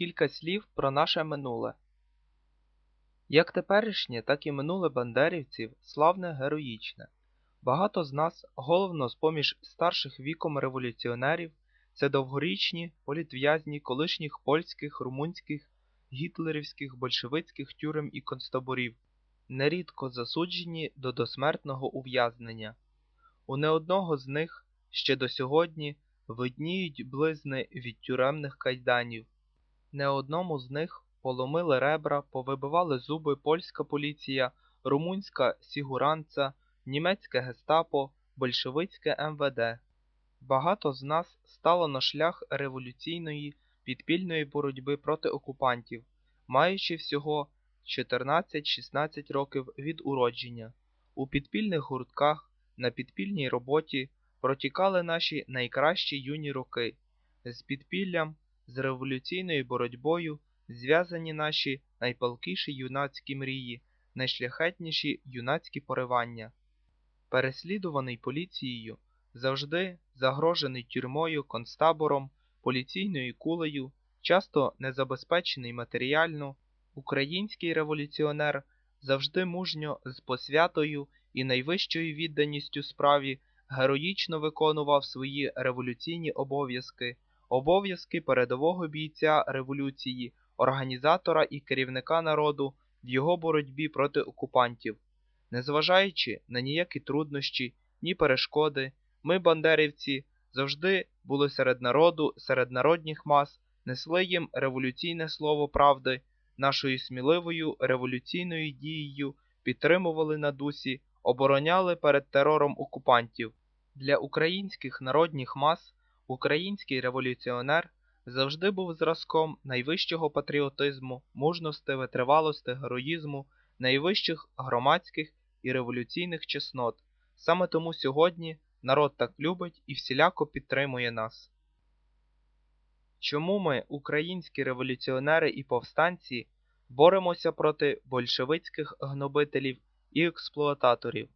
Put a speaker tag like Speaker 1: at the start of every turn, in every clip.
Speaker 1: Кілька слів про наше минуле. Як теперішнє, так і минуле бандерівців славне героїчне. Багато з нас, головно з-поміж старших віком революціонерів, це довгорічні політв'язні колишніх польських, румунських, гітлерівських, большевицьких тюрем і концтаборів, нерідко засуджені до досмертного ув'язнення. У не одного з них ще до сьогодні видніють близни від тюремних кайданів. Не одному з них поломили ребра, повибивали зуби польська поліція, румунська сігуранца, німецьке гестапо, большевицьке МВД. Багато з нас стало на шлях революційної підпільної боротьби проти окупантів, маючи всього 14-16 років від уродження. У підпільних гуртках на підпільній роботі протікали наші найкращі юні роки. З підпіллям, з революційною боротьбою зв'язані наші найпалкіші юнацькі мрії, найшляхетніші юнацькі поривання. Переслідуваний поліцією, завжди загрожений тюрмою, концтабором, поліційною кулею, часто незабезпечений матеріально, український революціонер завжди мужньо з посвятою і найвищою відданістю справі героїчно виконував свої революційні обов'язки, обов'язки передового бійця революції, організатора і керівника народу в його боротьбі проти окупантів. Незважаючи на ніякі труднощі, ні перешкоди, ми, бандерівці, завжди були серед народу, серед народних мас, несли їм революційне слово правди, нашою сміливою революційною дією підтримували на дусі, обороняли перед терором окупантів. Для українських народних мас український революціонер завжди був зразком найвищого патріотизму, мужності, витривалості, героїзму, найвищих громадських і революційних чеснот. Саме тому сьогодні народ так любить і всіляко підтримує нас. Чому ми, українські революціонери і повстанці, боремося проти большевицьких гнобителів і експлуататорів?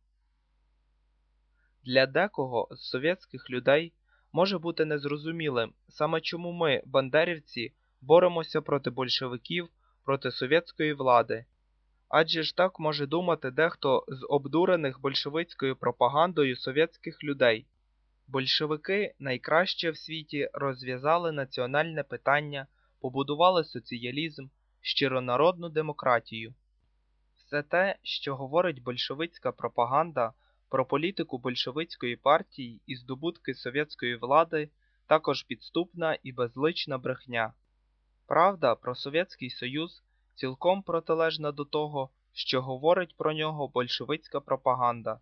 Speaker 1: Для декого з совєтських людей може бути незрозумілим, саме чому ми, бандерівці, боремося проти большевиків, проти совєтської влади. Адже ж так може думати дехто з обдурених большевицькою пропагандою совєтських людей. Большевики найкраще в світі розв'язали національне питання, побудували соціалізм, щиронародну демократію. Все те, що говорить большевицька пропаганда про політику большевицької партії і здобутки совєтської влади, також підступна і безлична брехня. Правда про Совєтський Союз цілком протилежна до того, що говорить про нього большевицька пропаганда.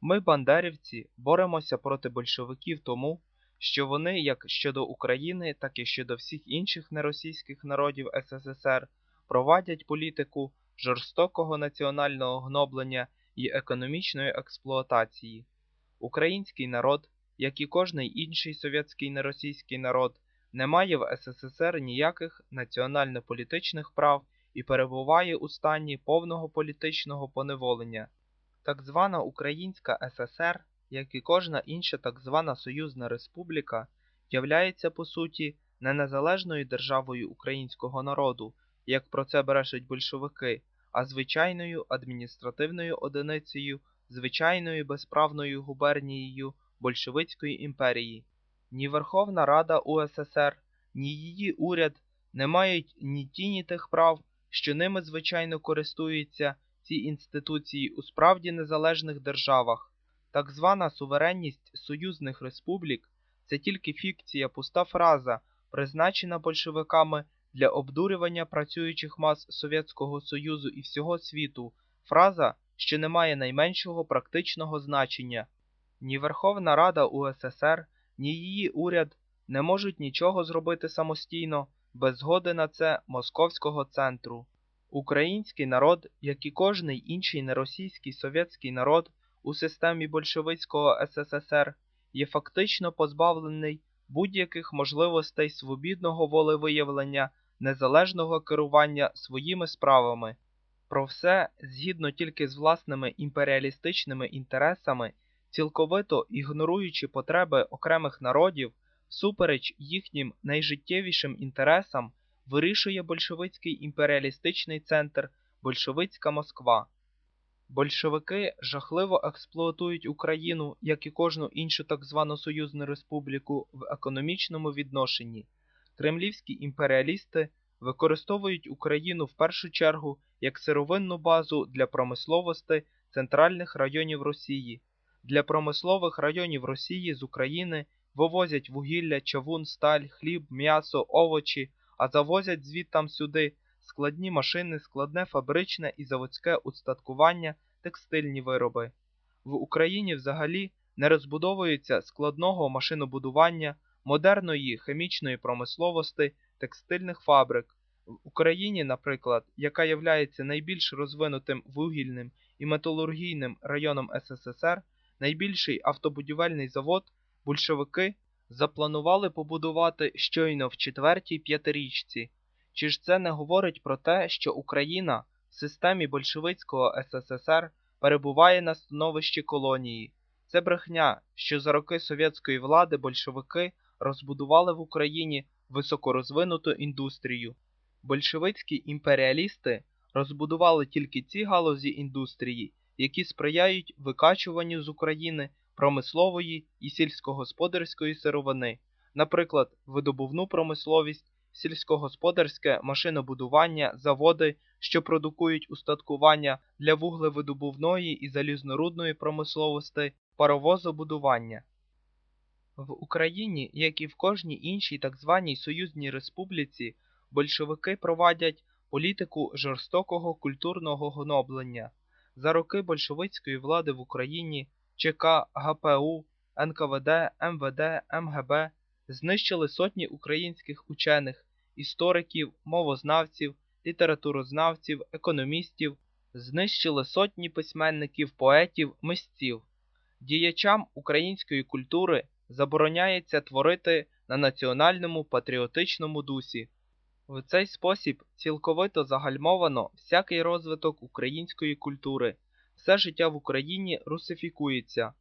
Speaker 1: Ми, бандерівці, боремося проти большевиків тому, що вони, як щодо України, так і щодо всіх інших неросійських народів СССР, провадять політику жорстокого національного гноблення і економічної експлуатації. Український народ, як і кожний інший совєтський неросійський народ, не має в СССР ніяких національно-політичних прав і перебуває у стані повного політичного поневолення. Так звана Українська ССР, як і кожна інша так звана Союзна Республіка, являється по суті не незалежною державою українського народу, як про це брешуть большевики, а звичайною адміністративною одиницею, звичайною безправною губернією Большевицької імперії. Ні Верховна Рада УССР, ні її уряд не мають ні тіні тих прав, що ними звичайно користуються ці інституції у справді незалежних державах. Так звана суверенність союзних республік це тільки фікція, пуста фраза, призначена большевиками для обдурювання працюючих мас Совєтського Союзу і всього світу, фраза, що не має найменшого практичного значення. Ні Верховна Рада УССР, ні її уряд не можуть нічого зробити самостійно без згоди на це Московського центру. Український народ, як і кожний інший неросійський совєтський народ у системі большевицького СССР, є фактично позбавлений будь-яких можливостей свобідного волевиявлення, незалежного керування своїми справами. Про все, згідно тільки з власними імперіалістичними інтересами, цілковито ігноруючи потреби окремих народів, всупереч їхнім найжиттєвішим інтересам, вирішує большевицький імперіалістичний центр Большевицька Москва. Большевики жахливо експлуатують Україну, як і кожну іншу так звану союзну республіку, в економічному відношенні. Кремлівські імперіалісти використовують Україну в першу чергу як сировинну базу для промисловості центральних районів Росії. Для промислових районів Росії з України вивозять вугілля, чавун, сталь, хліб, м'ясо, овочі, а завозять звідтам сюди складні машини, складне фабричне і заводське устаткування, текстильні вироби. В Україні взагалі не розбудовується складного машинобудування, модерної хімічної промисловості, текстильних фабрик. В Україні, наприклад, яка являється найбільш розвинутим вугільним і металургійним районом СССР, найбільший автобудівельний завод, большевики запланували побудувати щойно в четвертій п'ятирічці. Чи ж це не говорить про те, що Україна в системі большевицького СССР перебуває на становищі колонії? Це брехня, що за роки совєтської влади большевики розбудували в Україні високорозвинуту індустрію. Большевицькі імперіалісти розбудували тільки ті галузі індустрії, які сприяють викачуванню з України промислової і сільськогосподарської сировини, наприклад, видобувну промисловість, сільськогосподарське машинобудування, заводи, що продукують устаткування для вуглевидобувної і залізнорудної промисловості, паровозобудування. В Україні, як і в кожній іншій так званій союзній республіці, большевики провадять політику жорстокого культурного гноблення. За роки большевицької влади в Україні ЧК, ГПУ, НКВД, МВД, МГБ знищили сотні українських учених, істориків, мовознавців, літературознавців, економістів, знищили сотні письменників, поетів, мисців. Діячам української культури забороняється творити на національному патріотичному дусі. В цей спосіб цілковито загальмовано всякий розвиток української культури, все життя в Україні русифікується.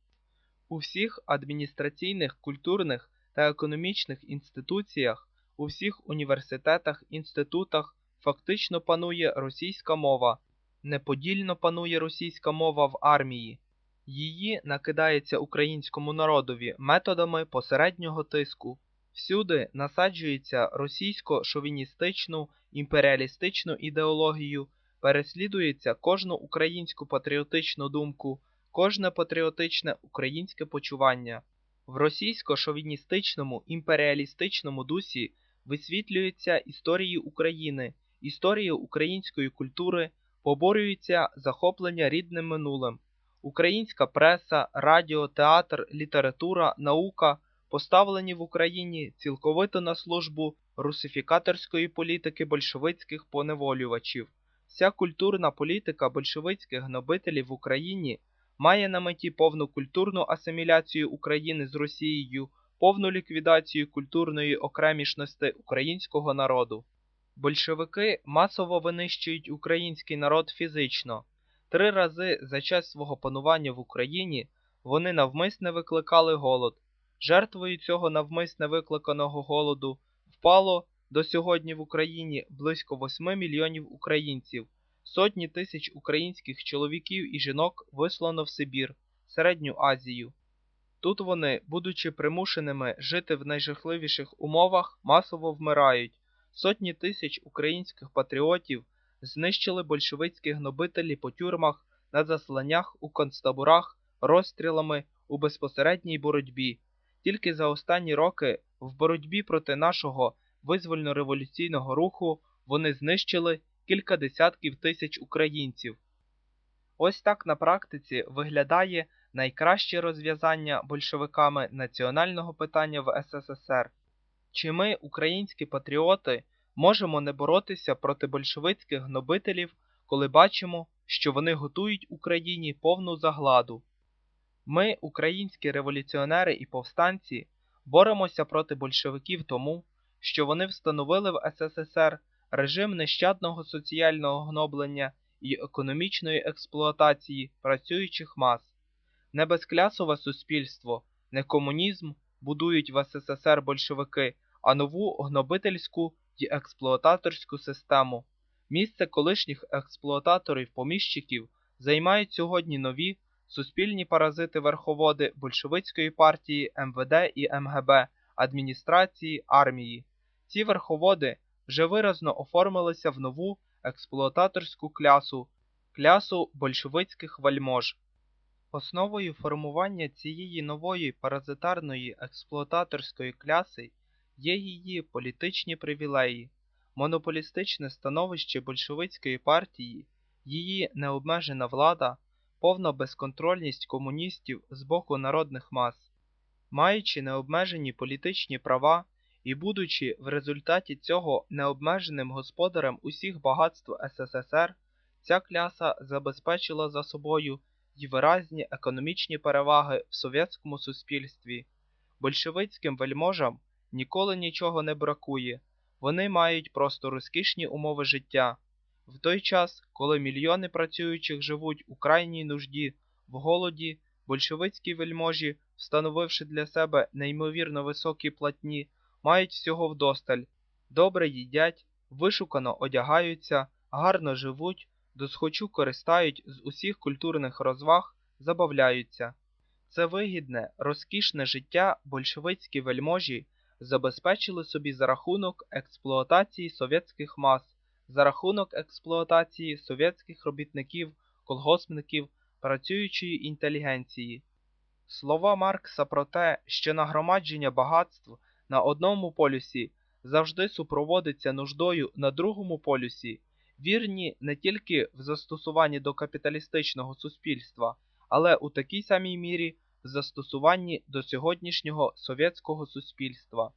Speaker 1: У всіх адміністраційних, культурних та економічних інституціях, у всіх університетах, інститутах фактично панує російська мова, неподільно панує російська мова в армії. Її накидається українському народові методами посереднього тиску. Всюди насаджується російсько-шовіністичну імперіалістичну ідеологію, переслідується кожну українську патріотичну думку, кожне патріотичне українське почування. В російсько-шовіністичному імперіалістичному дусі висвітлюються історії України, історії української культури, поборюється захоплення рідним минулим. Українська преса, радіо, театр, література, наука поставлені в Україні цілковито на службу русифікаторської політики большевицьких поневолювачів. Вся культурна політика большевицьких гнобителів в Україні має на меті повну культурну асиміляцію України з Росією, повну ліквідацію культурної окремішності українського народу. Большевики масово винищують український народ фізично. Три рази за час свого панування в Україні вони навмисне викликали голод. Жертвою цього навмисне викликаного голоду впало до сьогодні в Україні близько 8 мільйонів українців, сотні тисяч українських чоловіків і жінок вислано в Сибір, Середню Азію. Тут вони, будучи примушеними жити в найжахливіших умовах, масово вмирають. Сотні тисяч українських патріотів знищили большевицькі гнобителі по тюрмах, на засланнях у концтаборах, розстрілами у безпосередній боротьбі. Тільки за останні роки в боротьбі проти нашого визвольно-революційного руху вони знищили кілька десятків тисяч українців. Ось так на практиці виглядає найкраще розв'язання большевиками національного питання в СССР. Чи ми, українські патріоти, можемо не боротися проти большевицьких гнобителів, коли бачимо, що вони готують Україні повну загладу? Ми, українські революціонери і повстанці, боремося проти большевиків тому, що вони встановили в СССР режим нещадного соціального гноблення і економічної експлуатації працюючих мас. Не безклясове суспільство, не комунізм будують в СССР большевики, а нову гнобительську й експлуататорську систему. Місце колишніх експлуататорів-поміщиків займають сьогодні нові суспільні паразити-верховоди большевицької партії МВД і МГБ, адміністрації, армії. Ці верховоди вже виразно оформилися в нову експлуататорську клясу, клясу большевицьких вельмож. Основою формування цієї нової паразитарної експлуататорської кляси є її політичні привілеї, монополістичне становище большевицької партії, її необмежена влада, повна безконтрольність комуністів з боку народних мас. Маючи необмежені політичні права і будучи в результаті цього необмеженим господарем усіх багатств СССР, ця кляса забезпечила за собою й виразні економічні переваги в совєтському суспільстві. Большевицьким вельможам ніколи нічого не бракує, вони мають просто розкішні умови життя. В той час, коли мільйони працюючих живуть у крайній нужді, в голоді, большевицькі вельможі, встановивши для себе неймовірно високі платні, мають всього вдосталь, добре їдять, вишукано одягаються, гарно живуть, досхочу користають з усіх культурних розваг, забавляються. Це вигідне, розкішне життя большевицькі вельможі забезпечили собі за рахунок експлуатації совєтських мас, за рахунок експлуатації совєтських робітників, колгоспників, працюючої інтелігенції. Слова Маркса про те, що нагромадження багатств на одному полюсі завжди супроводиться нуждою на другому полюсі, вірні не тільки в застосуванні до капіталістичного суспільства, але у такій самій мірі в застосуванні до сьогоднішнього совєтського суспільства.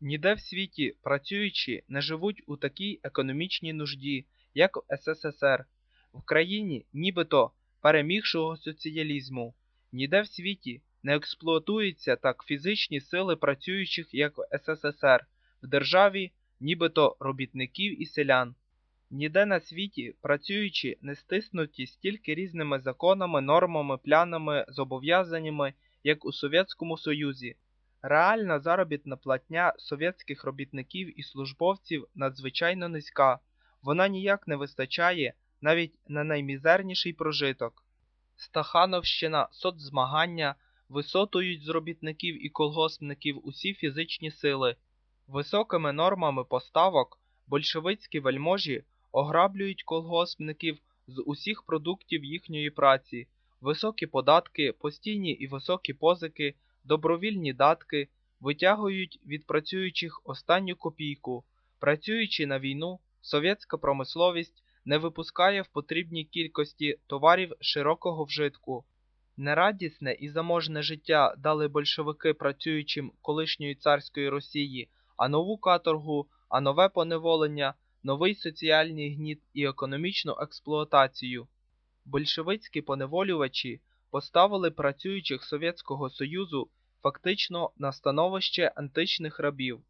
Speaker 1: Ніде в світі працюючі не живуть у такій економічній нужді, як в СССР, в країні нібито перемігшого соціалізму, ніде в світі не експлуатуються так фізичні сили працюючих, як в СССР, в державі нібито робітників і селян. Ніде на світі, працюючи, не стиснуті стільки різними законами, нормами, плянами, зобов'язаннями, як у Совєтському Союзі. Реальна заробітна платня совєтських робітників і службовців надзвичайно низька, вона ніяк не вистачає навіть на наймізерніший прожиток. Стахановщина, соцзмагання висотують з робітників і колгоспників усі фізичні сили. Високими нормами поставок большевицькі вельможі ограблюють колгоспників з усіх продуктів їхньої праці, високі податки, постійні і високі позики, добровільні датки витягують від працюючих останню копійку. Працюючи на війну, совєтська промисловість не випускає в потрібній кількості товарів широкого вжитку. Нерадісне і заможне життя дали большевики працюючим колишньої царської Росії, а нову каторгу, а нове поневолення, новий соціальний гніт і економічну експлуатацію. Большевицькі поневолювачі поставили працюючих Совєтського Союзу фактично на становище античних рабів.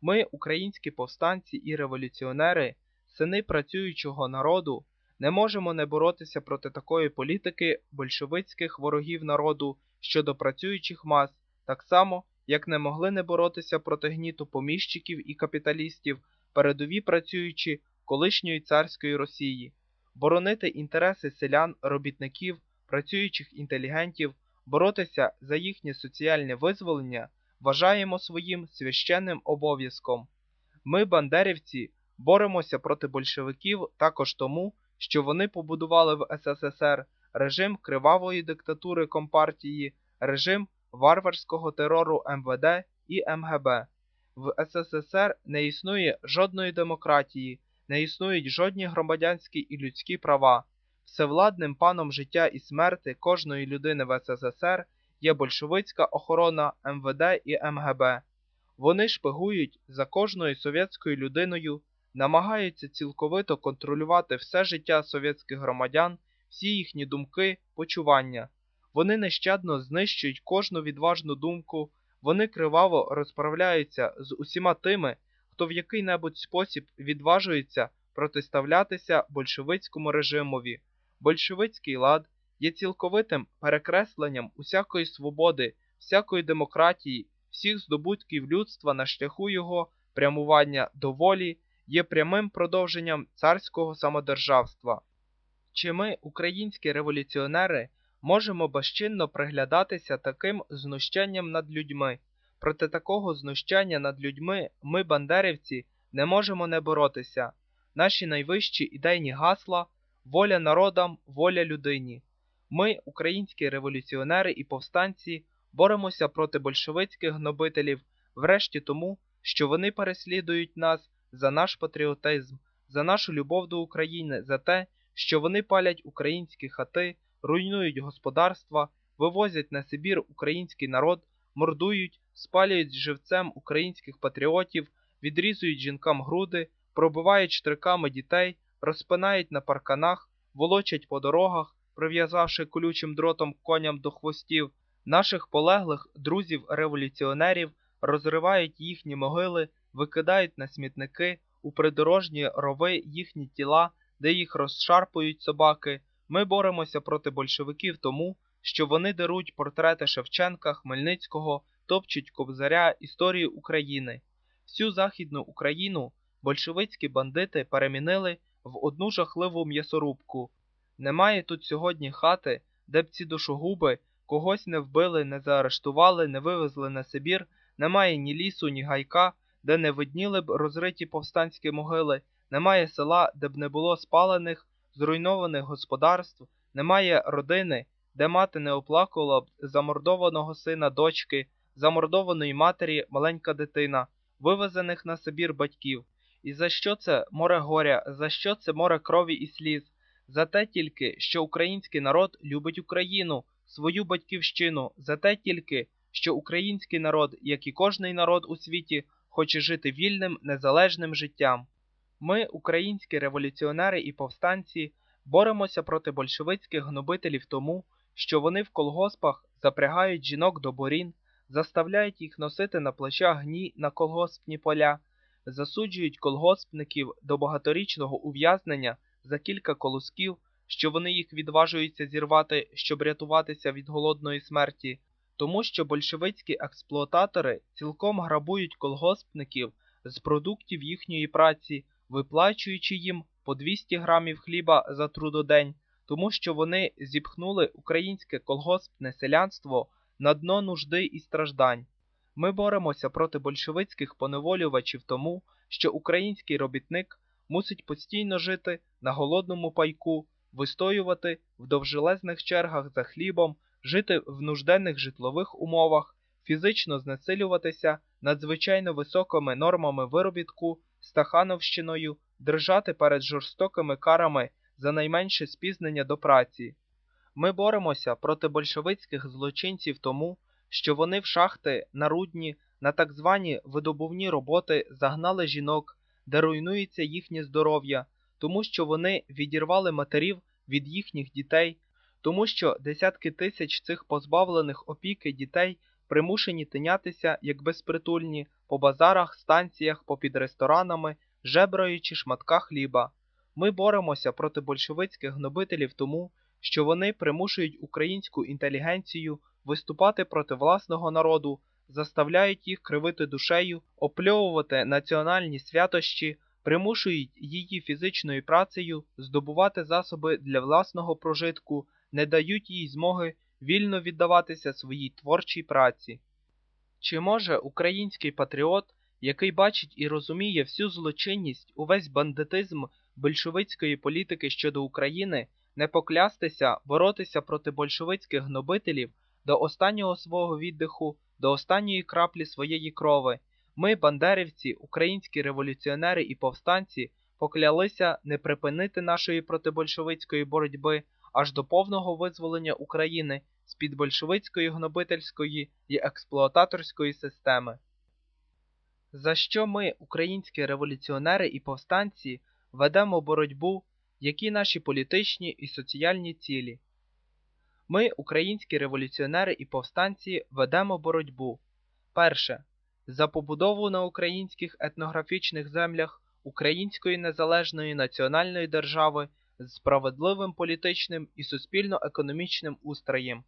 Speaker 1: Ми, українські повстанці і революціонери, сини працюючого народу, не можемо не боротися проти такої політики большевицьких ворогів народу щодо працюючих мас, так само, як не могли не боротися проти гніту поміщиків і капіталістів, передові працюючі колишньої царської Росії, боронити інтереси селян, робітників, працюючих інтелігентів, боротися за їхнє соціальне визволення вважаємо своїм священним обов'язком. Ми, бандерівці, боремося проти большевиків також тому, що вони побудували в СССР режим кривавої диктатури Компартії, режим варварського терору МВД і МГБ. В СССР не існує жодної демократії, не існують жодні громадянські і людські права. Всевладним паном життя і смерти кожної людини в СССР є большевицька охорона МВД і МГБ. Вони шпигують за кожною совєтською людиною, намагаються цілковито контролювати все життя совєтських громадян, всі їхні думки, почування. Вони нещадно знищують кожну відважну думку, вони криваво розправляються з усіма тими, хто в який-небудь спосіб відважується протиставлятися большевицькому режимові. Большевицький лад є цілковитим перекресленням усякої свободи, всякої демократії, всіх здобутків людства на шляху його прямування до волі є прямим продовженням царського самодержавства. Чи ми, українські революціонери, можемо безчинно приглядатися таким знущанням над людьми? Проти такого знущання над людьми ми, бандерівці, не можемо не боротися. Наші найвищі ідейні гасла воля народам, воля людині. Ми, українські революціонери і повстанці, боремося проти большевицьких гнобителів, врешті тому, що вони переслідують нас за наш патріотизм, за нашу любов до України, за те, що вони палять українські хати, руйнують господарства, вивозять на Сибір український народ, мордують, спалюють живцем українських патріотів, відрізують жінкам груди, пробивають штриками дітей, розпинають на парканах, волочать по дорогах, прив'язавши колючим дротом коням до хвостів, наших полеглих друзів-революціонерів, розривають їхні могили, викидають на смітники, у придорожні рови їхні тіла, де їх розшарпують собаки. Ми боремося проти большевиків тому, що вони даруть портрети Шевченка, Хмельницького, топчуть Кобзаря історії України. Всю Західну Україну большевицькі бандити перемінили в одну жахливу м'ясорубку. Немає тут сьогодні хати, де б ці душогуби когось не вбили, не заарештували, не вивезли на Сибір, немає ні лісу, ні гайка, де не видніли б розриті повстанські могили, немає села, де б не було спалених, зруйнованих господарств, немає родини, де мати не оплакувала б замордованого сина дочки, замордованої матері маленька дитина, вивезених на Сибір батьків. І за що це море горя, за що це море крові і сліз? За те тільки, що український народ любить Україну, свою батьківщину, за те тільки, що український народ, як і кожний народ у світі, хоче жити вільним, незалежним життям. Ми, українські революціонери і повстанці, боремося проти большевицьких гнобителів тому, що вони в колгоспах запрягають жінок до борін, заставляють їх носити на плечах гні на колгоспні поля, засуджують колгоспників до багаторічного ув'язнення за кілька колосків, що вони їх відважуються зірвати, щоб рятуватися від голодної смерті, тому що большевицькі експлуататори цілком грабують колгоспників з продуктів їхньої праці, виплачуючи їм по 200 грамів хліба за трудодень, тому що вони зіпхнули українське колгоспне селянство на дно нужди і страждань. Ми боремося проти большевицьких поневолювачів тому, що український робітник мусить постійно жити на голодному пайку, вистоювати в довжелезних чергах за хлібом, жити в нужденних житлових умовах, фізично знесилюватися надзвичайно високими нормами виробітку, стахановщиною, держати перед жорстокими карами за найменше спізнення до праці. Ми боремося проти большевицьких злочинців тому, що вони в шахти на рудні, на так звані видобувні роботи загнали жінок, де руйнується їхнє здоров'я, тому що вони відірвали матерів від їхніх дітей, тому що десятки тисяч цих позбавлених опіки дітей примушені тинятися як безпритульні по базарах, станціях, попід ресторанами, жебраючи шматка хліба. Ми боремося проти большевицьких гнобителів тому, що вони примушують українську інтелігенцію виступати проти власного народу, заставляють їх кривити душею, опльовувати національні святощі, примушують її фізичною працею здобувати засоби для власного прожитку, не дають їй змоги вільно віддаватися своїй творчій праці. Чи може український патріот, який бачить і розуміє всю злочинність, увесь бандитизм большевицької політики щодо України, не поклястися, боротися проти большевицьких гнобителів до останнього свого віддиху, до останньої краплі своєї крови? Ми, бандерівці, українські революціонери і повстанці, поклялися не припинити нашої протибольшевицької боротьби аж до повного визволення України з-під большевицької гнобительської і експлуататорської системи. За що ми, українські революціонери і повстанці, ведемо боротьбу, які наші політичні і соціальні цілі? Ми, українські революціонери і повстанці, ведемо боротьбу. Перше. За побудову на українських етнографічних землях української незалежної національної держави з справедливим політичним і суспільно-економічним устроєм.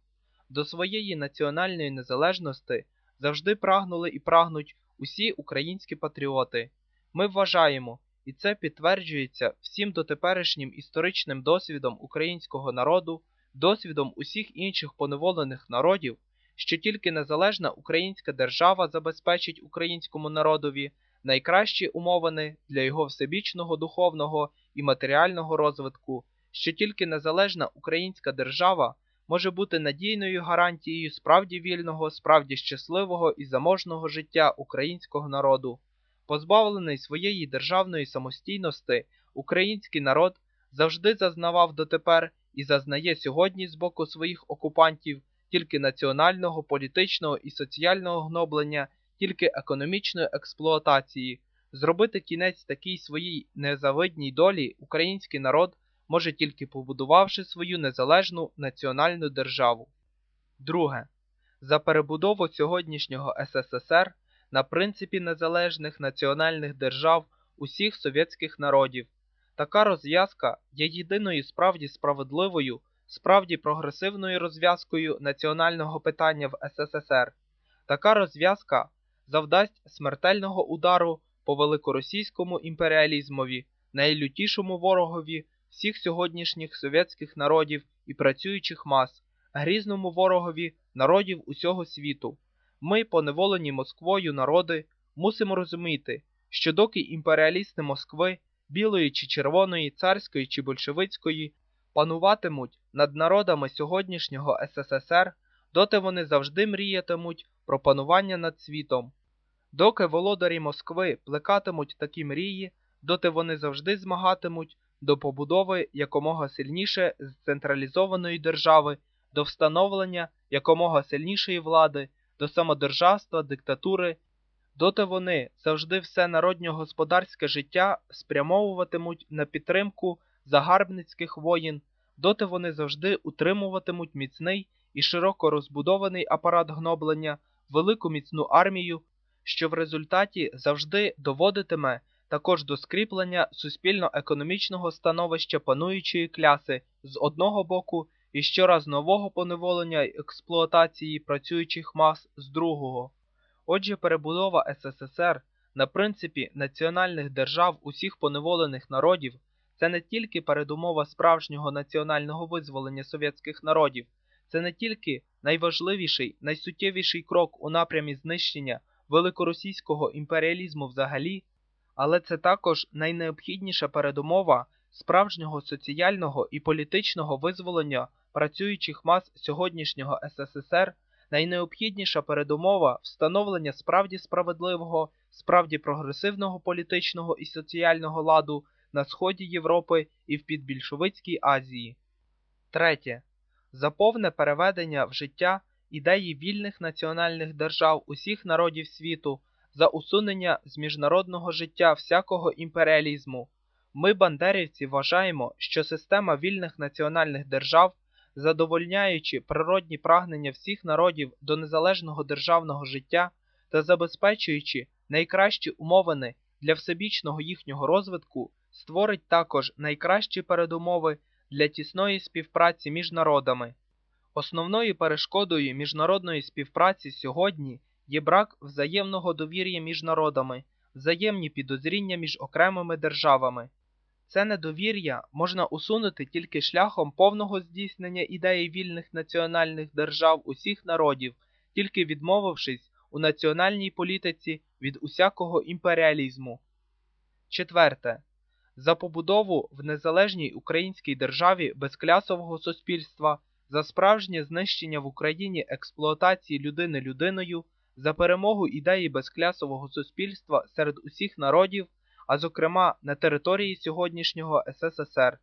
Speaker 1: До своєї національної незалежності завжди прагнули і прагнуть усі українські патріоти. Ми вважаємо, і це підтверджується всім дотеперішнім історичним досвідом українського народу, досвідом усіх інших поневолених народів, що тільки незалежна українська держава забезпечить українському народові найкращі умовини для його всебічного духовного і матеріального розвитку, що тільки незалежна українська держава може бути надійною гарантією справді вільного, справді щасливого і заможного життя українського народу. Позбавлений своєї державної самостійності, український народ завжди зазнавав дотепер і зазнає сьогодні з боку своїх окупантів тільки національного, політичного і соціального гноблення, тільки економічної експлуатації. Зробити кінець такій своїй незавидній долі український народ може тільки побудувавши свою незалежну національну державу. Друге. За перебудову сьогоднішнього СССР на принципі незалежних національних держав усіх совєтських народів. Така розв'язка є єдиною справді справедливою, справді прогресивною розв'язкою національного питання в СССР. Така розв'язка завдасть смертельного удару по великоросійському імперіалізмові, найлютішому ворогові всіх сьогоднішніх совєтських народів і працюючих мас, грізному ворогові народів усього світу. Ми, поневолені Москвою народи, мусимо розуміти, що доки імперіалісти Москви, білої чи червоної, царської чи большевицької, пануватимуть над народами сьогоднішнього СССР, доти вони завжди мріятимуть про панування над світом. Доки володарі Москви плекатимуть такі мрії, доти вони завжди змагатимуть до побудови якомога сильніше централізованої держави, до встановлення якомога сильнішої влади, до самодержавства, диктатури, доти вони завжди все народньо-господарське життя спрямовуватимуть на підтримку загарбницьких воїн, доти вони завжди утримуватимуть міцний і широко розбудований апарат гноблення, велику міцну армію, що в результаті завжди доводитиме також до скріплення суспільно-економічного становища пануючої кляси з одного боку і щораз нового поневолення й експлуатації працюючих мас з другого. Отже, перебудова СССР на принципі національних держав усіх поневолених народів це не тільки передумова справжнього національного визволення совєтських народів, це не тільки найважливіший, найсуттєвіший крок у напрямі знищення великоросійського імперіалізму взагалі, але це також найнеобхідніша передумова справжнього соціального і політичного визволення працюючих мас сьогоднішнього СССР, найнеобхідніша передумова встановлення справді справедливого, справді прогресивного політичного і соціального ладу на сході Європи і в підбільшовицькій Азії. Третє. За повне переведення в життя ідеї вільних національних держав усіх народів світу, за усунення з міжнародного життя всякого імперіалізму. Ми, бандерівці, вважаємо, що система вільних національних держав, задовольняючи природні прагнення всіх народів до незалежного державного життя та забезпечуючи найкращі умовини для всебічного їхнього розвитку, створить також найкращі передумови для тісної співпраці між народами. Основною перешкодою міжнародної співпраці сьогодні є брак взаємного довір'я між народами, взаємні підозріння між окремими державами. Це недовір'я можна усунути тільки шляхом повного здійснення ідеї вільних національних держав усіх народів, тільки відмовившись у національній політиці від усякого імперіалізму. Четверте. За побудову в незалежній українській державі безклясового суспільства, за справжнє знищення в Україні експлуатації людини людиною, за перемогу ідеї безклясового суспільства серед усіх народів, а зокрема на території сьогоднішнього СССР.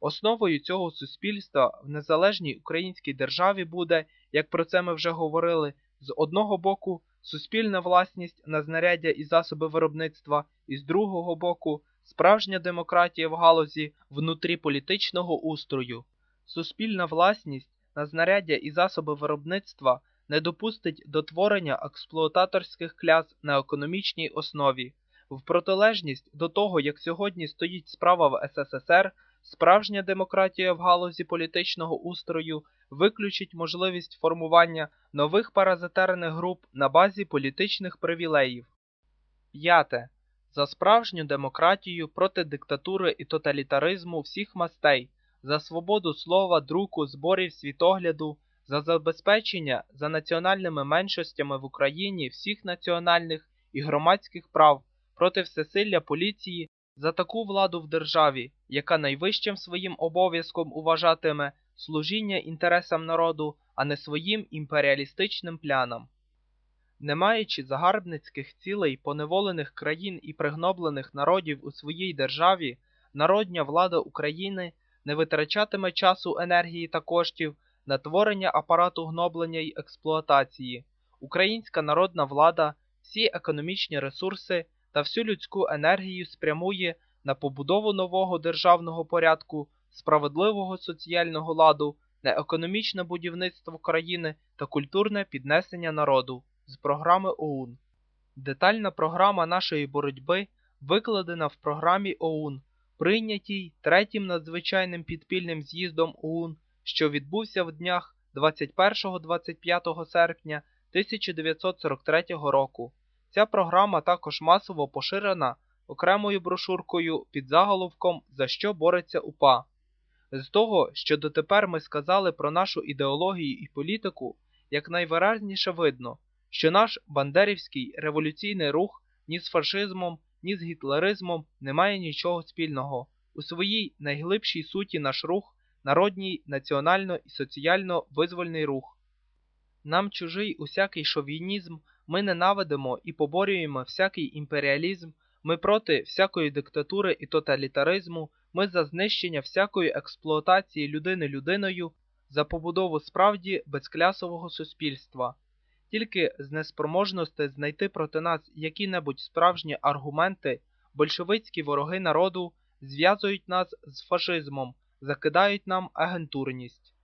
Speaker 1: Основою цього суспільства в незалежній українській державі буде, як про це ми вже говорили, з одного боку суспільна власність на знаряддя і засоби виробництва, і з другого боку справжня демократія в галузі внутріполітичного устрою. Суспільна власність на знаряддя і засоби виробництва не допустить до творення експлуататорських кляс на економічній основі. В протилежність до того, як сьогодні стоїть справа в СССР, справжня демократія в галузі політичного устрою виключить можливість формування нових паразитерних груп на базі політичних привілеїв. П'яте. За справжню демократію проти диктатури і тоталітаризму всіх мастей, за свободу слова, друку, зборів світогляду, за забезпечення за національними меншостями в Україні всіх національних і громадських прав проти всесилля поліції, за таку владу в державі, яка найвищим своїм обов'язком уважатиме служіння інтересам народу, а не своїм імперіалістичним плянам. Не маючи загарбницьких цілей поневолених країн і пригноблених народів у своїй державі, народня влада України не витрачатиме часу, енергії та коштів на творення апарату гноблення й експлуатації. Українська народна влада всі економічні ресурси та всю людську енергію спрямує на побудову нового державного порядку, справедливого соціального ладу, на економічне будівництво країни та культурне піднесення народу з програми ОУН. Детальна програма нашої боротьби викладена в програмі ОУН, прийнятій третім надзвичайним підпільним з'їздом ОУН, що відбувся в днях 21-25 серпня 1943 року. Ця програма також масово поширена окремою брошуркою під заголовком За що бореться УПА. З того, що дотепер ми сказали про нашу ідеологію і політику, якнайвиразніше видно, що наш бандерівський революційний рух ні з фашизмом, ні з гітлеризмом не має нічого спільного. У своїй найглибшій суті наш рух народній, національно і соціально визвольний рух. Нам чужий усякий шовінізм, ми ненавидимо і поборюємо всякий імперіалізм, ми проти всякої диктатури і тоталітаризму, ми за знищення всякої експлуатації людини людиною, за побудову справді безклясового суспільства. Тільки з неспроможності знайти проти нас які-небудь справжні аргументи, большевицькі вороги народу зв'язують нас з фашизмом, закидають нам агентурність.